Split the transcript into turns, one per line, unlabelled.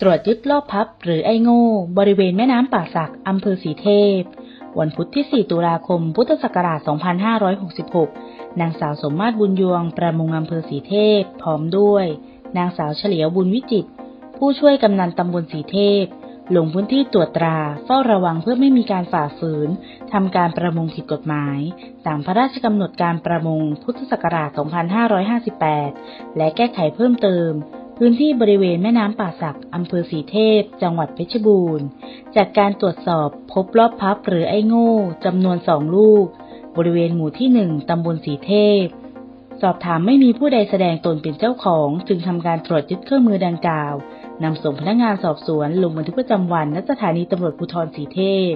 ตรวจยึดรอบพับหรือไอโง่บริเวณแม่น้ำป่าสักอำเภอสีเทพ วันพุธที่ 4 ตุลาคม พุทธศักราช 2566 นางสาวสมมาตรบุญยวง ประมงอำเภอสีเทพ พร้อมด้วย นางสาวเฉลียวบุญวิจิต ผู้ช่วยกำนันตำบลสีเทพ ลงพื้นที่ตรวจตรา เฝ้าระวังเพื่อไม่มีการฝ่าฝืนทำการประมงผิดกฎหมาย ตามพระราชกำหนดการประมง พุทธศักราช 2558 และแก้ไขเพิ่มเติม พื้นที่บริเวณแม่น้ำป่าสักอำเภอสีเทพ จังหวัดเพชรบูรณ์ จากการตรวจสอบพบรอบพับหรือไอ้โง่จำนวนสองลูก บริเวณหมู่ที่หนึ่งตำบลสีเทพ สอบถามไม่มีผู้ใดแสดงตนเป็นเจ้าของ จึงทำการตรวจยึดเครื่องมือดังกล่าวนำส่งพนักงานสอบสวนลงบันทึกประจำวันณสถานีตำรวจภูธรสีเทพ